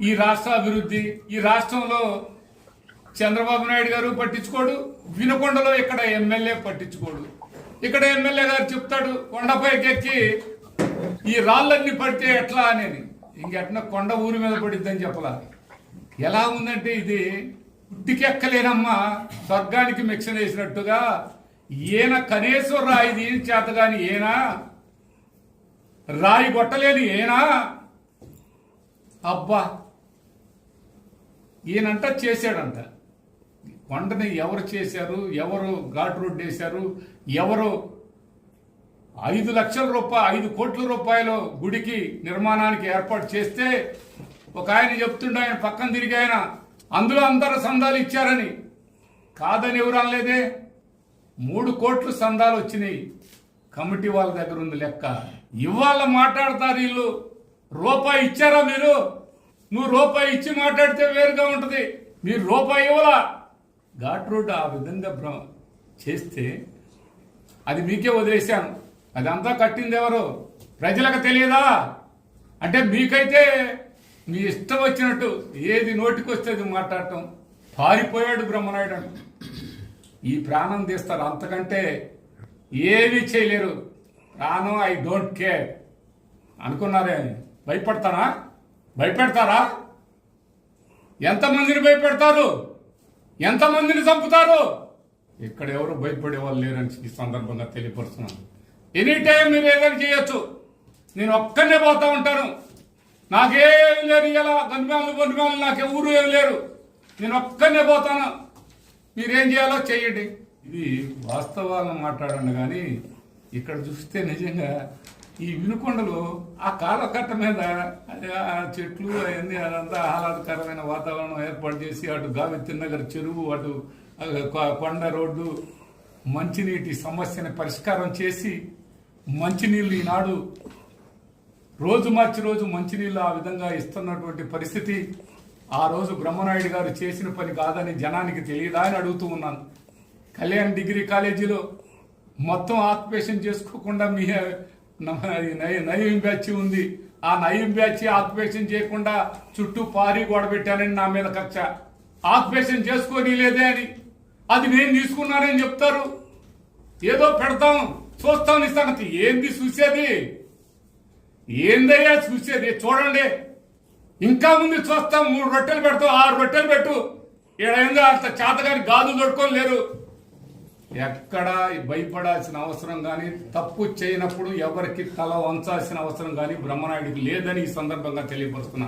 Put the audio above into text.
ఈ రాష్ట్ర అభివృద్ధి ఈ రాష్ట్రంలో చంద్రబాబు నాయుడు గారు పట్టించుకోడు వినకొండలో ఇక్కడ ఎమ్మెల్యే పట్టించుకోడు. ఇక్కడ ఎమ్మెల్యే గారు చెప్తాడు కొండపైకి ఎక్కి ఈ రాళ్ళన్నీ పడితే ఎట్లా అనేది. ఇంకెట్న కొండ ఊరి మీద పడిద్దని చెప్పలా. ఎలా ఉందంటే ఇది ఉట్టికెక్కలేనమ్మా స్వర్గానికి మిక్షన్ వేసినట్టుగా ఈయన కనీసం రాయి దీని చేత కానీ ఈయన రాయి కొట్టలేని ఈయన అబ్బా ఈయనంట చేశాడంట. కొండని ఎవరు చేశారు? ఎవరు ఘాట్ రోడ్ వేశారు? ఎవరు ఐదు లక్షల రూపాయలు ఐదు కోట్ల రూపాయలు గుడికి నిర్మాణానికి ఏర్పాటు చేస్తే ఒక ఆయన చెప్తుండే ఆయన పక్కన తిరిగి ఆయన అందులో అందరు సందాలు ఇచ్చారని. కాదని ఎవరు అనలేదే? మూడు కోట్లు సందాలు వచ్చినాయి. కమిటీ వాళ్ళ దగ్గర ఉంది లెక్క. ఇవాళ మాట్లాడతారు వీళ్ళు. రూపాయి ఇచ్చారా మీరు? నువ్వు రూపాయి ఇచ్చి మాట్లాడితే వేరుగా ఉంటుంది. మీరు రూపాయి ఇవ్వలా? ఘాట్ రోడ్ ఆ విధంగా చేస్తే అది మీకే వదిలేశాను. అదంతా కట్టింది ఎవరు? ప్రజలకు తెలియదా? అంటే మీకైతే మీ ఇష్టం వచ్చినట్టు ఏది నోటికి వస్తే మాట్లాడటం. పారిపోయాడు బ్రహ్మనాయుడు అంట. ఈ ప్రాణం తీస్తారు. అంతకంటే ఏమీ చేయలేరు. ప్రాణం ఐ డోంట్ కేర్ అనుకున్నారే భయపడతానా? భయపెడతారా? ఎంతమందిని భయపెడతారు? ఎంతమందిని చంపుతారు? ఇక్కడ ఎవరు భయపడే వాళ్ళు లేరని ఈ సందర్భంగా తెలియపరుస్తున్నాను. ఎనీ టైం మీరు ఏదైనా చేయొచ్చు. నేను ఒక్కనే పోతా ఉంటాను. నాకేం లేరు ఇలా గన్మేళ్ళు గన్మేళ్ళు నాకు ఊరు ఏం లేరు. నేను ఒక్కనే పోతాను. మీరేం చేయాలో చేయండి. ఇది వాస్తవాలను మాట్లాడండి కానీ ఇక్కడ చూస్తే నిజంగా ఈ వినుకొండలు ఆ కాలకట్ట మీద ఆ చెట్లు అవన్నీ అదంతా ఆహ్లాదకరమైన వాతావరణం ఏర్పాటు చేసి అటు గావిత్తి నగర్ చెరువు అటు కొ- కొండ రోడ్డు మంచినీటి సమస్యని పరిష్కారం చేసి మంచినీళ్ళు ఈనాడు రోజు మార్చి రోజు మంచినీళ్ళు ఆ విధంగా ఇస్తున్నటువంటి పరిస్థితి. ఆ రోజు బ్రహ్మనాయుడు గారు చేసిన పని కాదని జనానికి తెలియదా అని అడుగుతూ ఉన్నాను. కళ్యాణ్ డిగ్రీ కాలేజీలో మొత్తం ఆక్యుపేషన్ చేసుకోకుండా మీ నయ- నయం బ్యాచ్ ఉంది. ఆ నయం బ్యాచ్ ఆక్యుపేషన్ చేయకుండా చుట్టూ పారి గొడబెట్టానని నా మీద కక్ష. ఆక్యుపేషన్ చేసుకోని లేదే అని. అది నేను తీసుకున్నానని చెప్తారు. ఏదో పెడతాం చూస్తాం నీ సంగతి. ఏంది చూసేది? ఏందయ్యా చూసేది? చూడండి. ఇంకా ముందు చూస్తాం మూడు రొట్టెలు పెడతాం ఆరు రొట్టెలు పెట్టు. ఏడైందో అంత చేతగాని గాజులు దొడుకొని లేరు. ఎక్కడా భయపడాల్సిన అవసరం కానీ తప్పు చేయనప్పుడు ఎవరికి తల వంచాల్సిన అవసరం కానీ బ్రహ్మనాయుడికి లేదని ఈ సందర్భంగా తెలియపరుస్తున్నాను.